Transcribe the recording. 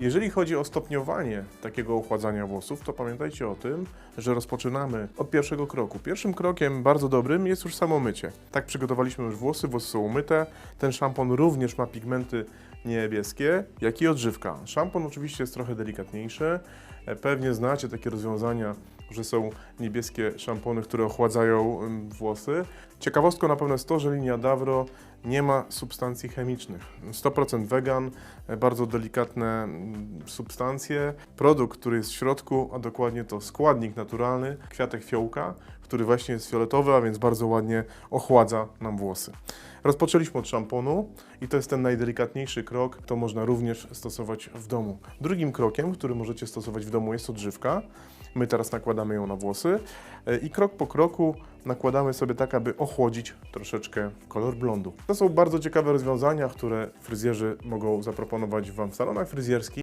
Jeżeli chodzi o stopniowanie takiego ochładzania włosów, to pamiętajcie o tym, że rozpoczynamy od pierwszego kroku. Pierwszym krokiem bardzo dobrym jest już samo mycie. Tak przygotowaliśmy już włosy, włosy są umyte. Ten szampon również ma pigmenty niebieskie, jak i odżywka. Szampon oczywiście jest trochę delikatniejszy. E, Pewnie znacie takie rozwiązania, że są niebieskie szampony, które ochładzają włosy. Ciekawostką na pewno jest to, że linia Davro nie ma substancji chemicznych. 100% wegan, e, bardzo delikatne mm, substancje. Produkt, który jest w środku, a dokładnie to składnik naturalny, kwiatek fiołka, który właśnie jest fioletowy, a więc bardzo ładnie ochładza nam włosy. Rozpoczęliśmy od szamponu i to jest ten najdelikatniejszy krok, to można również stosować w domu. Drugim krokiem, który możecie stosować w domu jest odżywka. My teraz nakładamy ją na włosy e, i krok po kroku nakładamy sobie tak, aby ochłodzić troszeczkę kolor blondu. To są bardzo ciekawe rozwiązania, które fryzjerzy mogą zaproponować Wam w salonach fryzjerskich.